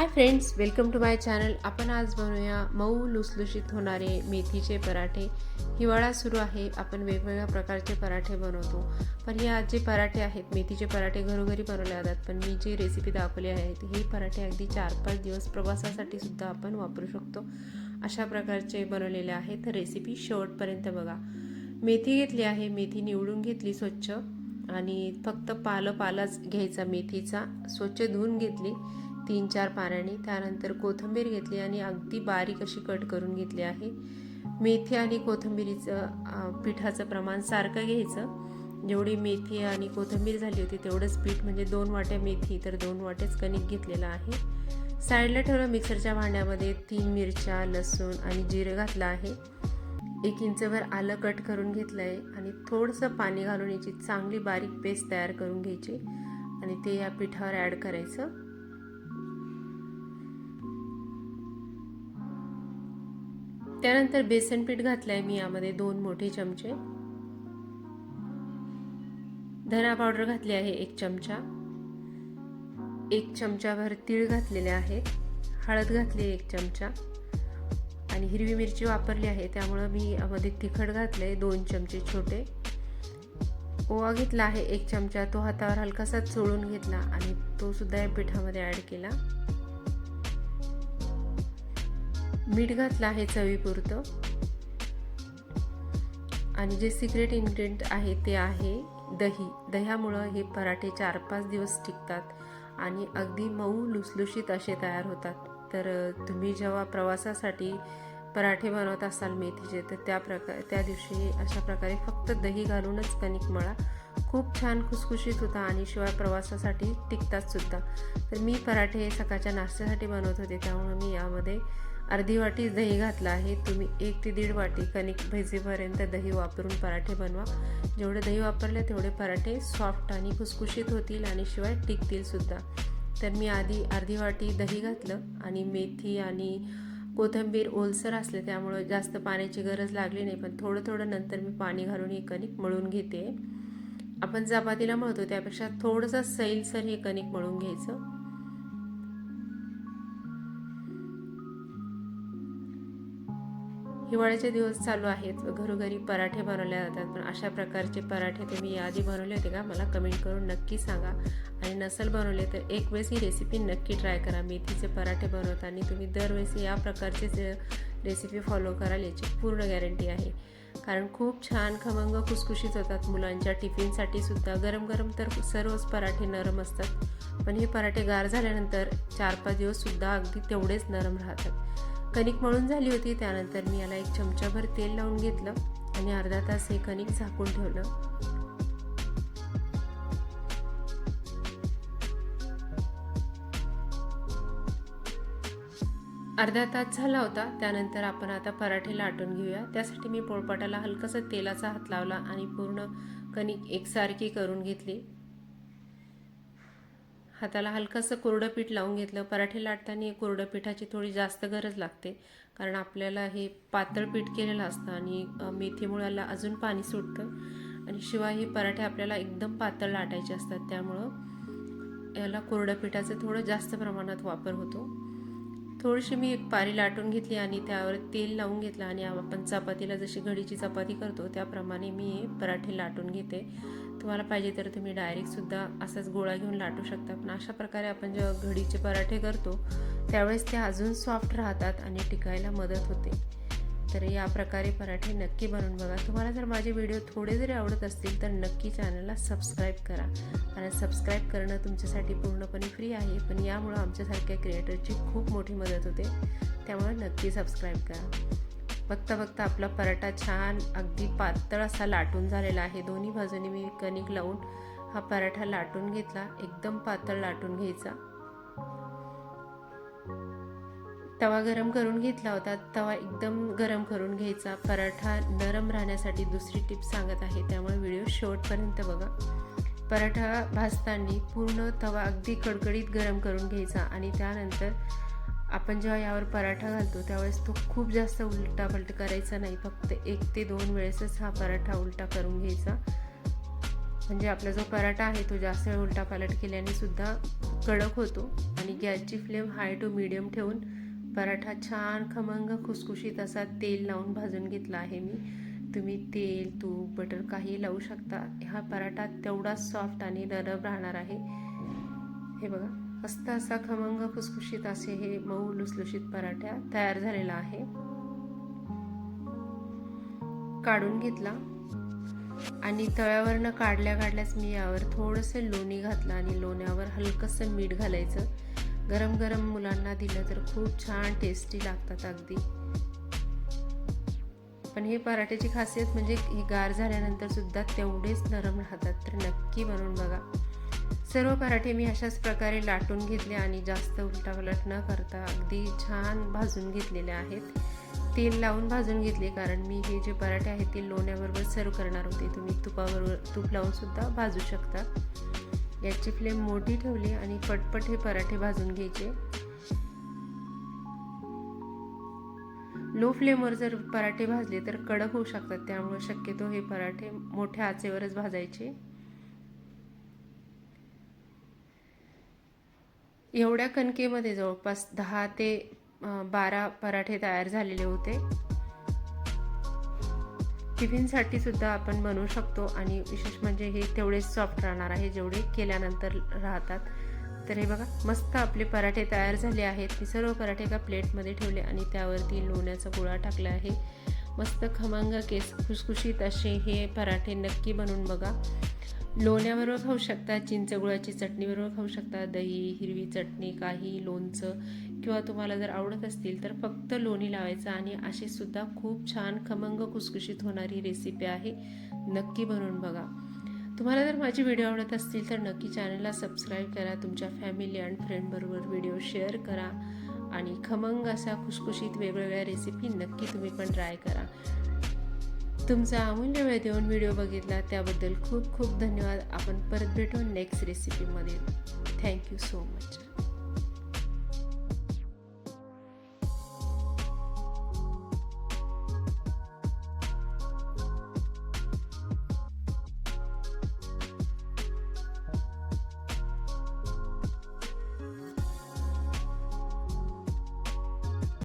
Hi friends welcome to my channel आपण आज बनवूया मऊ लुसलुशीत होणारे मेथीचे पराठे. हिवाळा सुरू आहे आपण वेगवेगळ्या प्रकारचे पराठे बनवतो. पण या जे पराठे आहेत मेथीचे पराठे घरोघरी बनवले जातात. पण मी जी रेसिपी दाखवली आहे हे पराठे अगदी चार पाच दिवस प्रवासासाठी सुद्धा आपण वापरू शकतो. अशा प्रकारचे बनवलेले आहेत रेसिपी शेवटपर्यंत बघा. मेथी घेतली आहे मेथी निवडून घेतली स्वच्छ. आणि फक्त पालं पालाच घ्यायचा मेथीचा स्वच्छ धुवून घेतली. तीन चार पाण्याने त्यानंतर कोथिंबीर घेतली आणि अगदी बारीक अशी कट करून घेतली आहे. मेथी आणि कोथिंबीरीचं पिठाचं प्रमाण सारखं घ्यायचं. जेवढी मेथी आणि कोथिंबीर झाली होती तेवढंच पीठ म्हणजे दोन वाट्या मेथी तर दोन वाटेच कणिक घेतलेलं आहे. साईडला ठेवलं मिक्सरच्या भांड्यामध्ये तीन मिरच्या लसूण आणि जिरं घातलं आहे. एक इंचभर आलं कट करून घेतलं आहे आणि थोडंसं पाणी घालून याची चांगली बारीक पेस्ट तयार करून घ्यायची आणि ते या पिठावर ॲड करायचं. त्यानंतर बेसन पीठ घातलं आहे मी यामध्ये दोन मोठे चमचे. धना पावडर घातली आहे एक चमचा. एक चमचाभर तीळ घातलेले आहे. हळद घातली एक चमचा. आणि हिरवी मिरची वापरली आहे त्यामुळं मी यामध्ये तिखट घातलं आहे दोन चमचे छोटे. ओवा घेतला आहे एक चमचा तो हातावर हलकासा चोळून घेतला आणि तो सुद्धा या पिठामध्ये ॲड केला. मीठ घातलं आहे चवीपुरतं. आणि जे सिक्रेट इन्ग्रेडियंट आहे ते आहे दही. दह्यामुळं हे पराठे चार पाच दिवस टिकतात आणि अगदी मऊ लुसलुशीत असे तयार होतात. तर तुम्ही जेव्हा प्रवासासाठी पराठे बनवत असाल मेथीचे तर त्या प्रकार त्या दिवशी अशा प्रकारे फक्त दही घालूनच कणिक मळा. खूप छान खुसखुशीत होता आणि शिवाय प्रवासासाठी टिकतात सुद्धा. तर मी पराठे सकाळच्या नाश्त्यासाठी बनवत होते त्यामुळे मी यामध्ये अर्धी वाटी दही घातलं आहे. तुम्ही एक ते दीड वाटी कणिक भिजेपर्यंत दही वापरून पराठे बनवा. जेवढे दही वापरले तेवढे पराठे सॉफ्ट आणि खुसखुशीत होतील आणि शिवाय टिकतील सुद्धा. तर मी आधी अर्धी वाटी दही घातलं आणि मेथी आणि कोथिंबीर ओलसर असले त्यामुळं जास्त पाण्याची गरज लागली नाही पण थोडं थोडं नंतर मी पाणी घालून हे कणिक मळून घेते. आपण चपातीला मळतो त्यापेक्षा थोडंसं सैलसर हे कणिक मळून घ्यायचं. हिवाळ्याचे दिवस चालू आहेत. घरोघरी पराठे बनवले जातात. पण अशा प्रकारचे पराठे तुम्ही याआधी बनवले होते का? मला कमेंट करून नक्की सांगा. आणि नसल बनवले तर एक वेळेस ही रेसिपी नक्की ट्राय करा. मेथीचे पराठे बनवताना तुम्ही दरवेळेस या प्रकारचेच रेसिपी फॉलो कराल याची पूर्ण गॅरंटी आहे. कारण खूप छान खमंग खुसखुशीत होतात मुलांच्या टिफिनसाठी सुद्धा. गरम गरम तर सर्वच पराठे नरम असतात. पण हे पराठे गार झाल्यानंतर चार पाच दिवससुद्धा अगदी तेवढेच नरम राहतात. कणिक मळून झाली होती त्यानंतर मी याला एक चमचाभर तेल लावून घेतलं आणि अर्धा तास हे कणिक झाकून ठेवलं. अर्धा तास झाला होता त्यानंतर आपण आता पराठे लाटून घेऊया. त्यासाठी मी पोळपाटाला हलकंसं तेलाचा हात लावला आणि पूर्ण कणिक एकसारखी करून घेतली. हाताला हलकंसं कोरडं पीठ लावून घेतलं. पराठे लाटताना कोरडं पिठाची थोडी जास्त गरज लागते कारण आपल्याला हे पातळ पीठ केलेलं असतं आणि मेथीमुळ्याला अजून पाणी सुटतं. आणि शिवाय हे पराठे आपल्याला एकदम पातळ लाटायचे असतात त्यामुळं याला कोरडं पिठाचं थोडं जास्त प्रमाणात वापर होतो. थोडीशी मी एक पारी लाटून घेतली आणि त्यावर तेल लावून घेतलं आणि आपण चपातीला जशी घडीची चपाती करतो त्याप्रमाणे मी हे पराठे लाटून घेते. तुम्हाला पाहिजे तर तुम्ही डायरेक्टसुद्धा असाच गोळा घेऊन लाटू शकता. पण अशा प्रकारे आपण जेव्हा घडीचे पराठे करतो त्यावेळेस ते अजून सॉफ्ट राहतात आणि टिकायला मदत होते. तर या प्रकारे पराठे नक्की बनवून बघा. तुम्हाला जर माझे व्हिडिओ थोडे जरी आवडत असतील तर नक्की चॅनलला सबस्क्राईब करा. कारण सबस्क्राईब करणं तुमच्यासाठी पूर्णपणे फ्री आहे पण यामुळं आमच्यासारख्या क्रिएटरची खूप मोठी मदत होते. त्यामुळे नक्की सबस्क्राईब करा. बघता बघता आपला पराठा छान अगदी पातळ असा लाटून झालेला आहे. दोन्ही बाजूनी मी कणिक लावून हा पराठा लाटून घेतला. एकदम पातळ लाटून घ्यायचा. तवा गरम करून घेतला होता. तवा एकदम गरम करून घ्यायचा. पराठा नरम राहण्यासाठी दुसरी टिप सांगत आहे. त्यामुळे व्हिडिओ शेवटपर्यंत बघा. पराठा भाजताना पूर्ण तवा अगदी कडकडीत गरम करून घ्यायचा आणि त्यानंतर आपण जेव्हा यावर पराठा घालतो त्यावेळेस तो खूप जास्त उलटापलट करायचा नाही. फक्त एक ते दोन वेळेसच हा पराठा उलटा करून घ्यायचा. म्हणजे आपला जो पराठा आहे तो जास्त वेळ उलटा पालट केल्याने सुद्धा कडक होतो आणि गॅसची फ्लेम हाय टू मिडियम ठेवून पराठा छान खमंग खुसखुशीत असा तेल लावून भाजून घेतला आहे मी. तुम्ही तेल तूप बटर काही लावू शकता. हा पराठा तेवढाच सॉफ्ट आणि नरम राहणार आहे. हे बघा. मस्त असा खमंग खुसखुशीत असे हे मऊ लुसलुशीत पराठ्या तयार झालेला आहे. काढून घेतला आणि तळ्यावरनं काढल्या काढल्याच मी यावर थोडंसं लोणी घातलं आणि लोण्यावर हलकंसं मीठ घालायचं. गरम गरम मुलांना दिलं तर खूप छान टेस्टी लागतात अगदी. पण हे पराठ्याची खासियत म्हणजे हे गार झाल्यानंतर सुद्धा तेवढेच नरम राहतात तर नक्की बनवून बघा. सर्व पराठे मी अशाच प्रकारे लाटून घेतले आणि जास्त उलटापलट न करता अगदी छान भाजून घेतलेले आहेत. तेल लावून भाजून घेतले कारण मी हे जे पराठे आहेत ते लोण्याबरोबर सर्व करणार होते. तुम्ही तुपाबरोबर तूप लावून सुद्धा भाजू शकता. याची फ्लेम मोठी ठेवली आणि पटपट हे पराठे भाजून घ्यायचे. लो फ्लेमवर जर पराठे भाजले तर कडक होऊ शकतात त्यामुळे शक्यतो हे पराठे मोठ्या आचेवरच भाजायचे. एवढ्या कणकेमध्ये जवळपास दहा ते बारा पराठे तयार झालेले होते. टिफिनसाठी सुद्धा आपण बनवू शकतो आणि विशेष म्हणजे हे तेवढेच सॉफ्ट राहणार आहे जेवढे केल्यानंतर राहतात. तर हे बघा मस्त आपले पराठे तयार झाले आहेत. मी सर्व पराठे एका प्लेटमध्ये ठेवले आणि त्यावरती लोण्याचा गोळा टाकला आहे. मस्त खमंग केस खुसखुशीत असे हे पराठे नक्की बनवून बघा. लोण्याबरोबर खाऊ शकता चिंचगुळाची चटणीबरोबर खाऊ शकता दही हिरवी चटणी काही लोणचं किंवा तुम्हाला जर आवडत असतील तर फक्त लोणी लावायचं आणि अशी सुद्धा खूप छान खमंग कुसकुशीत होणारी रेसिपी आहे. नक्की बनवून बघा. तुम्हाला जर माझी व्हिडिओ आवडत असतील तर नक्की चॅनलला सबस्क्राईब करा तुमच्या फॅमिली अँड फ्रेंडबरोबर व्हिडिओ शेअर करा आणि खमंग असा खुशखुशीत वेगवेगळ्या रेसिपी नक्की तुम्ही पण ट्राय करा. तुमचा अमूल्य वेळ देऊन व्हिडिओ बघितला त्याबद्दल खूप खूप धन्यवाद. आपण परत भेटू नेक्स्ट रेसिपीमध्ये थँक्यू सो मच